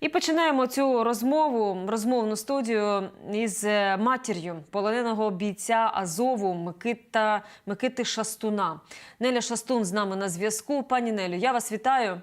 І починаємо цю розмову, розмовну студію із е, матір'ю полоненого бійця Азову Микита Микити Шастуна. Неля Шастун з нами на зв'язку. Пані Нелю, я вас вітаю.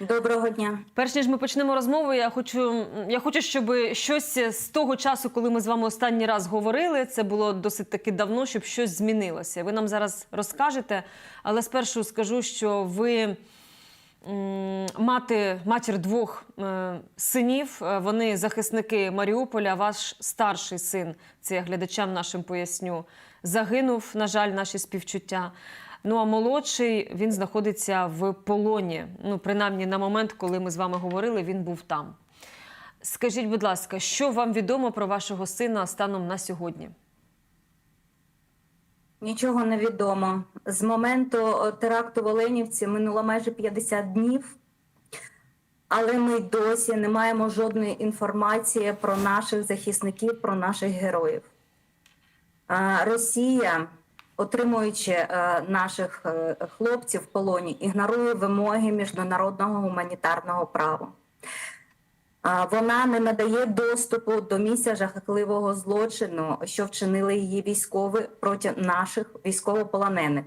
Доброго дня. Перш ніж ми почнемо розмову, я хочу, я хочу, щоб щось з того часу, коли ми з вами останній раз говорили, це було досить таки давно, щоб щось змінилося. Ви нам зараз розкажете, але спершу скажу, що ви мати, матір двох е, синів, е, вони захисники Маріуполя. Ваш старший син, це я глядачам нашим поясню, загинув, на жаль, наші співчуття. Ну а молодший він знаходиться в полоні. Ну, принаймні, на момент, коли ми з вами говорили, він був там. Скажіть, будь ласка, що вам відомо про вашого сина станом на сьогодні? Нічого не відомо. З моменту теракту в Оленівці минуло майже 50 днів, але ми досі не маємо жодної інформації про наших захисників, про наших героїв. Росія, отримуючи е, наших е, хлопців в полоні, ігнорує вимоги міжнародного гуманітарного права. Вона не надає доступу до місця жахливого злочину, що вчинили її військові проти наших військовополонених.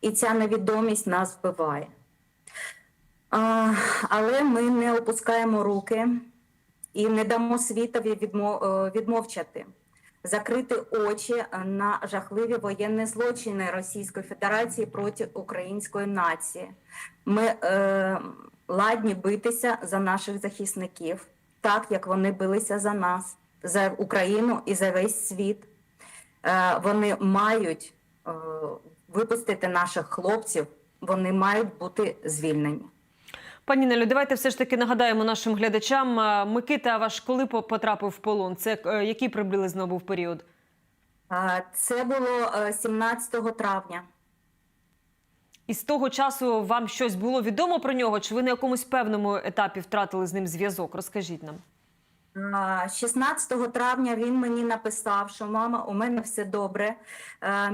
І ця невідомість нас вбиває. Але ми не опускаємо руки і не дамо світові е, відмовчати, закрити очі на жахливі воєнні злочини Російської Федерації проти української нації. Ми е, ладні битися за наших захисників, так як вони билися за нас, за Україну і за весь світ. Е, вони мають е, випустити наших хлопців, вони мають бути звільнені. Пані Нелю, давайте все ж таки нагадаємо нашим глядачам. а, Микита ваш коли по- потрапив в полон? Це е, який приблизно був період? Е, Це було е, 17 травня. І з того часу вам щось було відомо про нього? Чи ви на якомусь певному етапі втратили з ним зв'язок? Розкажіть нам. 16 травня він мені написав, що мама, у мене все добре. е, е,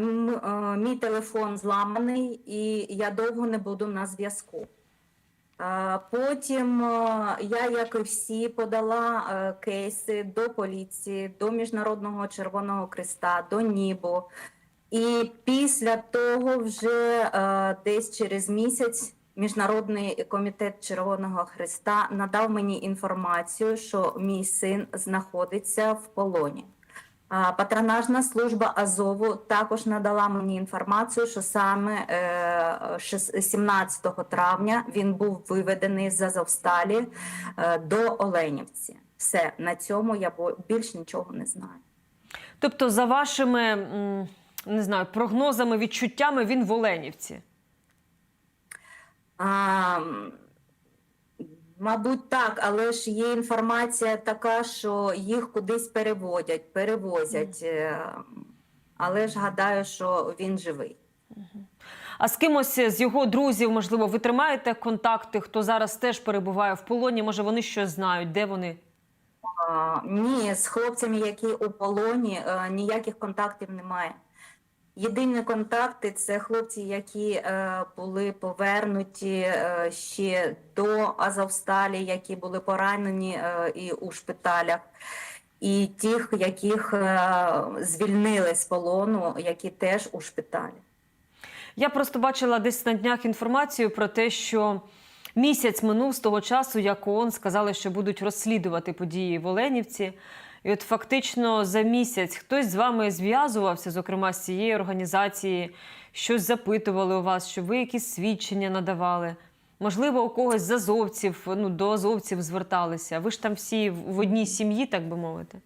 Мій телефон зламаний, і я довго не буду на зв'язку. Потім е, я, як і всі, подала кейси до поліції, до Міжнародного Червоного Креста, до НІБу. І після того, вже е, десь через місяць, Міжнародний комітет Червоного Христа надав мені інформацію, що мій син знаходиться в полоні. Патронажна служба Азову також надала мені інформацію, що саме е, 17 травня він був виведений з Азовсталі е, до Оленівці. Все на цьому я більш нічого не знаю. Тобто, за вашими не знаю, прогнозами, відчуттями, він в Оленівці. А, мабуть, так, але ж є інформація така, що їх кудись переводять, перевозять. е, Але ж гадаю, що він живий. А з кимось з його друзів, можливо, ви тримаєте контакти, хто зараз теж перебуває в полоні? Може, вони щось знають, де вони? А, ні, з хлопцями, які у полоні, е, ніяких контактів немає. Єдині контакти це хлопці, які е, були повернуті е, ще до Азовсталі, які були поранені е, і у шпиталях, і тих, яких е, звільнили з полону, які теж у шпиталі. Я просто бачила десь на днях інформацію про те, що місяць минув з того часу, як ООН сказали, що будуть розслідувати події в Оленівці. І от фактично за місяць хтось з вами зв'язувався, зокрема з цієї організації, щось запитували у вас, що ви якісь свідчення надавали. Можливо, у когось з азовців, ну до азовців зверталися. Ви ж там всі в одній сім'ї, так би мовити.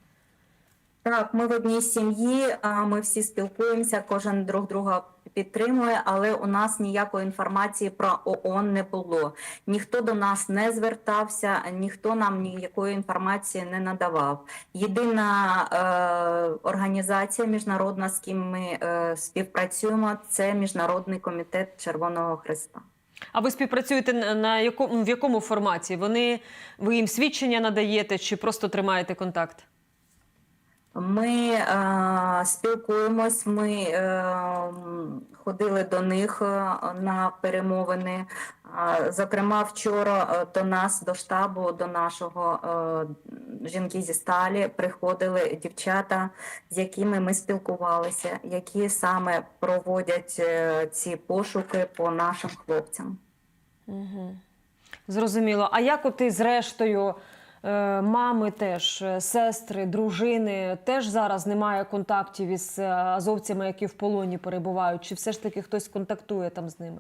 Так, ми в одній сім'ї, а, ми всі спілкуємося, кожен друг друга підтримує, але у нас ніякої інформації про ООН не було. Ніхто до нас не звертався, ніхто нам ніякої інформації не надавав. Єдина е, організація міжнародна, з ким ми е, співпрацюємо, це Міжнародний комітет Червоного Христа. А ви співпрацюєте на- якому в якому форматі? Вони ви їм свідчення надаєте чи просто тримаєте контакт? Ми е, спілкуємось, ми е, ходили до них е, на перемовини. А, Зокрема, вчора е, до нас, до штабу, до нашого е, жінки зі сталі приходили дівчата, з якими ми спілкувалися, які саме проводять е, ці пошуки по нашим хлопцям. Угу. Зрозуміло. А як і зрештою е, мами теж, е, сестри, дружини, теж зараз немає контактів із е, азовцями, які в полоні перебувають? Чи все ж таки хтось контактує там з ними?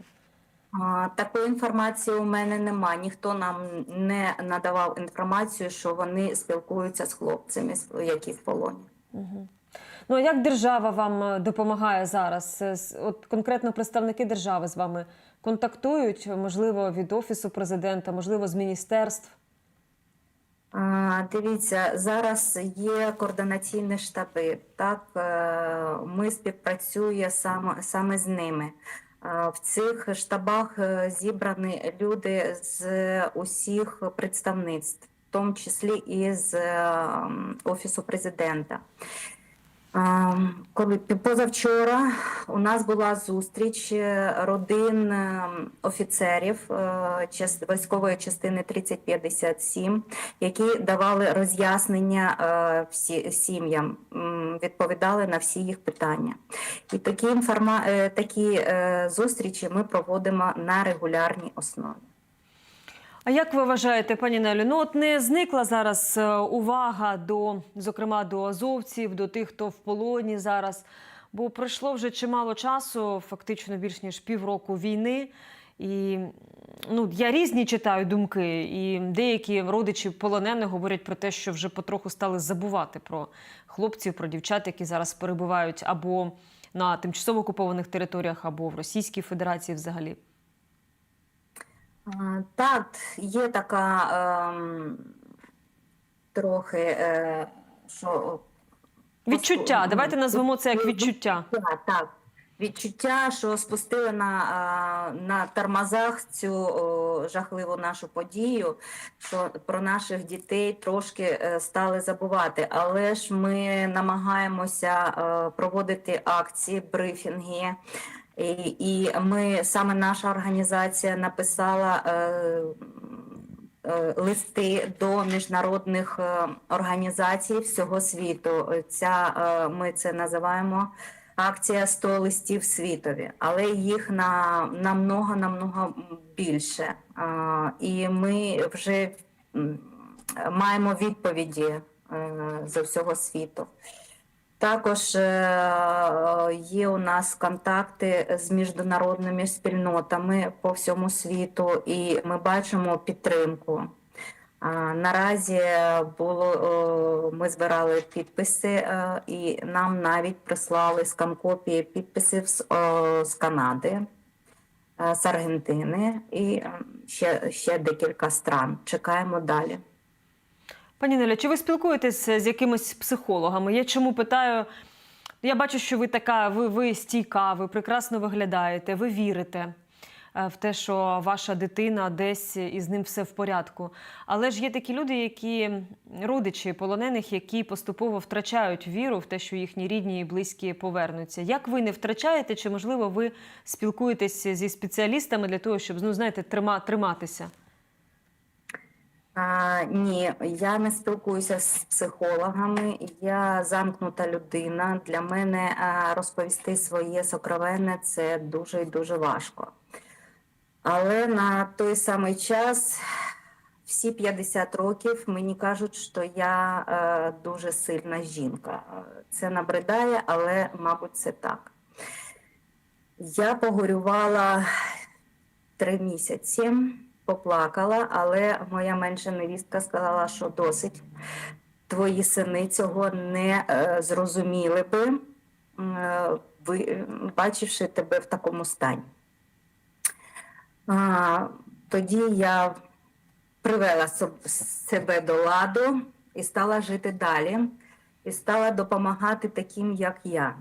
Такої інформації у мене нема. Ніхто нам не надавав інформацію, що вони спілкуються з хлопцями, які в полоні. Угу. Ну а як держава вам е, допомагає зараз? Е, От конкретно представники держави з вами контактують, можливо, від офісу президента, можливо, з міністерств. Дивіться, зараз є координаційні штаби. Так, е, ми співпрацюємо саме, саме з ними. Е, В цих штабах е, зібрані люди з усіх представництв, в тому числі і з е, офісу президента. Коли позавчора у нас була зустріч е, родин е, офіцерів е, військової частини 3057, які давали роз'яснення е, всі сім'ям, відповідали на всі їх питання. І такі інформа... такі зустрічі ми проводимо на регулярній основі. А як ви вважаєте, пані Нелю? Ну от не зникла зараз е, увага до, зокрема, до азовців, до тих, хто в полоні зараз. Бо пройшло вже чимало часу, фактично більш ніж півроку війни. І ну, я різні читаю думки, і деякі родичі полонених говорять про те, що вже потроху стали забувати про хлопців, про дівчат, які зараз перебувають або на тимчасово окупованих територіях, або в Російській Федерації взагалі. Так, є така ем, трохи, е, що Відчуття. Давайте назвемо це як Ну, відчуття. Так, так. Відчуття, що спустили на, а, на тормозах цю о, жахливу нашу подію, що про наших дітей трошки е, стали забувати. Але ж ми намагаємося е, проводити акції, брифінги. І, ми саме наша організація написала е, е, листи до міжнародних е, організацій всього світу. Ця ми це називаємо акція 100 листів світові, але їх на намного намного більше. І ми вже маємо відповіді з всього світу. Також е, є у нас контакти з міжнародними спільнотами по всьому світу, і ми бачимо підтримку. Наразі було ми збирали підписи, е, і нам навіть прислали скан-копії підписів з, з Канади, е, з Аргентини і е, ще, ще декілька стран. Чекаємо далі. Пані Неля, чи ви спілкуєтесь з якимись психологами? Я чому питаю? Я бачу, що ви така, ви, ви стійка, ви прекрасно виглядаєте, ви вірите е, в те, що ваша дитина десь і з ним все в порядку. Але ж є такі люди, які родичі полонених, які поступово втрачають віру в те, що їхні рідні і близькі повернуться. Як ви не втрачаєте, чи можливо ви спілкуєтесь зі спеціалістами для того, щоб ну знаєте, трима, триматися? А, ні, я не спілкуюся з психологами. Я замкнута людина. Для мене розповісти своє сокровенне це дуже і дуже важко. Але на той самий час, всі 50 років, мені кажуть, що я е, дуже сильна жінка. Це набридає, але, мабуть, це так. Я погорювала три місяці, поплакала, але моя менша невістка сказала, що досить. Твої сини цього не е, зрозуміли би, е, ви, бачивши тебе в такому стані. А, тоді я привела себе до ладу і стала жити далі, і стала допомагати таким, як я.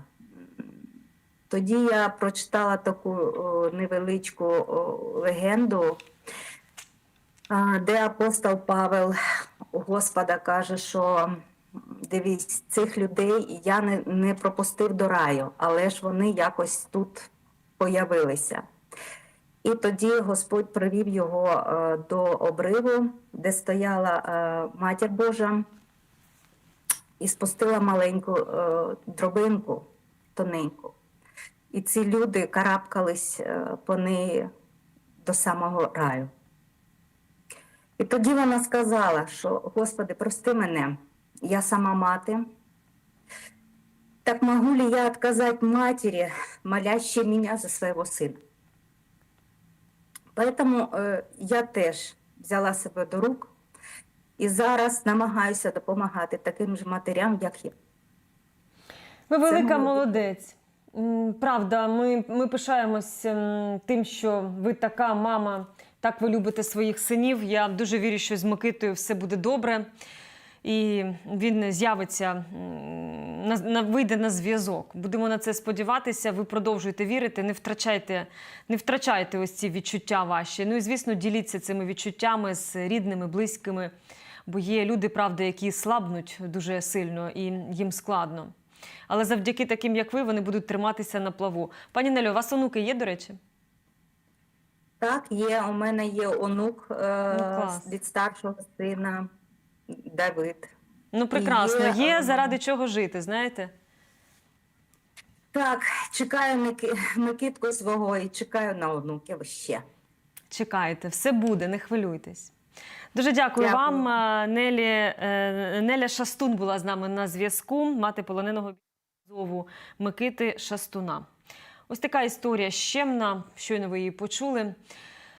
Тоді я прочитала таку о, невеличку о, легенду, де апостол Павел Господа каже, що дивись, цих людей я не, не пропустив до раю, але ж вони якось тут появилися. І тоді Господь привів його е, до обриву, де стояла е, Матір Божа, і спустила маленьку е, дробинку тоненьку. І ці люди карабкались по неї до самого раю. І тоді вона сказала, що Господи, прости мене, я сама мати. Так могу ли я отказать матери, молящей меня за своего сына? Поэтому е, я теж взяла себе до рук і зараз намагаюся допомагати таким же матерям, як я. Ви велика молодець. Правда, ми, ми пишаємось тим, що ви така мама, так ви любите своїх синів. Я дуже вірю, що з Микитою все буде добре. І він з'явиться, на, вийде на зв'язок. Будемо на це сподіватися. Ви продовжуйте вірити, не втрачайте, не втрачайте ось ці відчуття ваші. Ну і звісно, діліться цими відчуттями з рідними, близькими. Бо є люди, правда, які слабнуть дуже сильно і їм складно. Але завдяки таким, як ви, вони будуть триматися на плаву. Пані Нелю, у вас онуки є, до речі? Так, є, у мене є онук е, Ну, від старшого сина Давид. Ну, прекрасно. Є, Є ем, заради чого жити, знаєте? Так, чекаю Мики- Микитку свого і чекаю на онуків ще. Чекайте, все буде, не хвилюйтесь. Дуже дякую, Дякую. вам. Нелі, е, Неля Шастун була з нами на зв'язку, мати полоненого зову Микити Шастуна. Ось така історія щемна, щойно ви її почули.